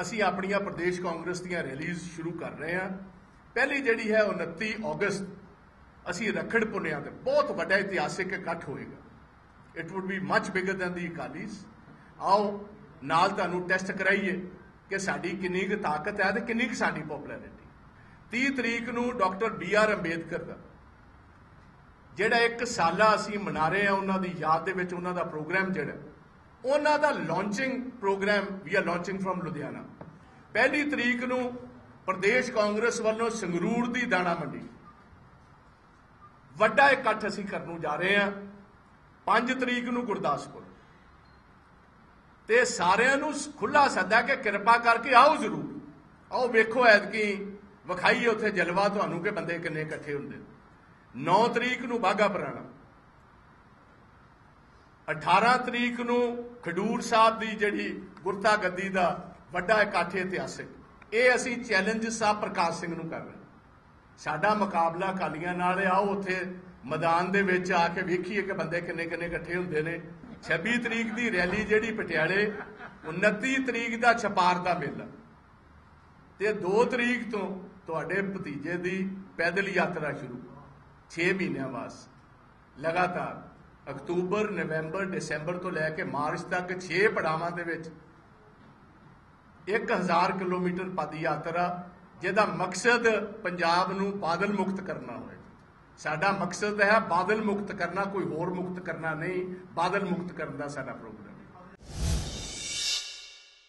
ਅਸੀਂ ਆਪਣੀਆਂ ਪ੍ਰਦੇਸ਼ ਕਾਂਗਰਸ ਦੀਆਂ ਰੈਲੀਜ਼ ਸ਼ੁਰੂ ਕਰ ਰਹੇ ਹਾਂ। ਪਹਿਲੀ ਜਿਹੜੀ ਹੈ ਉਹ 29 ਅਗਸਤ, ਅਸੀਂ ਰੱਖੜ ਪੁੰਨਿਆ ਤੇ ਬਹੁਤ ਵੱਡਾ ਇਤਿਹਾਸਿਕ ਇਕੱਠ ਹੋਏਗਾ। It would be much bigger than the Akalis ਆਓ, ਨਾਲ ਤੁਹਾਨੂੰ ਟੈਸਟ ਕਰਾਈਏ ਕਿ ਸਾਡੀ ਕਿੰਨੀ ਕੁ ਤਾਕਤ ਹੈ ਤੇ ਕਿੰਨੀ ਕੁ ਸਾਡੀ ਪਪੂਲੈਰਿਟੀ 30 ਤਰੀਕ ਨੂੰ ਡਾਕਟਰ ਬੀ ਆਰ ਅੰਬੇਦਕਰ ਦਾ, ਜਿਹੜਾ ਇੱਕ ਸਾਲਾ ਅਸੀਂ ਮਨਾ ਰਹੇ ਹਾਂ ਉਹਨਾਂ ਦੀ ਯਾਦ ਦੇ ਵਿੱਚ ਉਹਨਾਂ ਦਾ ਪ੍ਰੋਗਰਾਮ ਜਿਹੜਾ ਉਹਨਾਂ ਦਾ ਲਾਂਚਿੰਗ ਪ੍ਰੋਗਰਾਮ ਵੀ ਆ ਲਾਂਚਿੰਗ ਫਰਮ ਲੁਧਿਆਣਾ ਪਹਿਲੀ ਤਰੀਕ ਨੂੰ ਪ੍ਰਦੇਸ਼ ਕਾਂਗਰਸ ਵੱਲੋਂ ਸੰਗਰੂਰ ਦੀ ਦਾਣਾ ਮੰਡੀ। ਵੱਡਾ ਇਕੱਠ ਅਸੀਂ ਕਰਨ ਨੂੰ ਜਾ ਰਹੇ ਹਾਂ। 5 ਤਰੀਕ ਨੂੰ ਗੁਰਦਾਸਪੁਰ। ਤੇ ਸਾਰਿਆਂ ਨੂੰ ਖੁੱਲਾ ਸੱਦਾ ਕਿ ਕਿਰਪਾ ਕਰਕੇ ਆਓ ਜ਼ਰੂਰ। ਆਓ ਵੇਖੋ ਐਤਕੀ ਵਿਖਾਈਏ ਉੱਥੇ ਜਲਵਾ ਤੁਹਾਨੂੰ ਕਿ ਬੰਦੇ ਕਿੰਨੇ ਇਕੱਠੇ ਹੁੰਦੇ। 9 ਤਰੀਕ ਨੂੰ ਬਾਗਾ ਪੁਰਾਣਾ। 18 ਤਰੀਕ ਨੂੰ ਖਡੂਰ ਸਾਹਿਬ ਦੀ ਜਿਹੜੀ ਗੁਰਤਾ ਗੱਦੀ ਦਾ ਵੱਡਾ ਇਕੱਠ ਇਤਿਹਾਸਿਕ ਇਹ ਅਸੀਂ ਚੈਲੰਜ ਸਾਹਿਬ ਪ੍ਰਕਾਸ਼ ਸਿੰਘ ਨੂੰ ਕਰ ਰਹੇ ਸਾਡਾ ਮੁਕਾਬਲਾ ਕਾਲੀਆਂ ਨਾਲ ਆਓ ਉੱਥੇ ਮੈਦਾਨ ਦੇ ਵਿੱਚ ਆ ਕੇ ਵੇਖੀਏ ਕਿ ਬੰਦੇ ਕਿੰਨੇ ਕਿੰਨੇ ਇਕੱਠੇ ਹੁੰਦੇ ਨੇ। 26 ਤਰੀਕ ਦੀ ਰੈਲੀ ਜਿਹੜੀ ਪਟਿਆਲੇ 29 ਤਰੀਕ ਦਾ ਛਪਾਰ ਦਾ ਮੇਲਾ। ਤੇ 2 ਤਰੀਕ ਤੋਂ ਤੁਹਾਡੇ ਭਤੀਜੇ ਦੀ ਪੈਦਲ ਯਾਤਰਾ ਸ਼ੁਰੂ। 6 ਮਹੀਨਿਆਂ ਵਾਸਤੇ। ਲਗਾਤਾਰ ਅਕਤੂਬਰ, ਨਵੰਬਰ, ਦਸੰਬਰ ਤੋਂ ਲੈ ਕੇ ਮਾਰਚ ਤੱਕ 6 ਪੜਾਵਾਂ ਦੇ ਵਿੱਚ 1000 ਕਿਲੋਮੀਟਰ ਪਦ ਯਾਤਰਾ, ਜਿਹਦਾ ਮਕਸਦ ਪੰਜਾਬ ਨੂੰ ਬਾਦਲ ਮੁਕਤ ਕਰਨਾ ਹੋਵੇ। ਸਾਡਾ ਮਕਸਦ ਹੈ ਬਾਦਲ ਮੁਕਤ ਕਰਨਾ, ਕੋਈ ਹੋਰ ਮੁਕਤ ਕਰਨਾ ਨਹੀਂ, ਬਾਦਲ ਮੁਕਤ ਕਰਨ ਦਾ ਸਾਡਾ ਪ੍ਰੋਗਰਾਮ।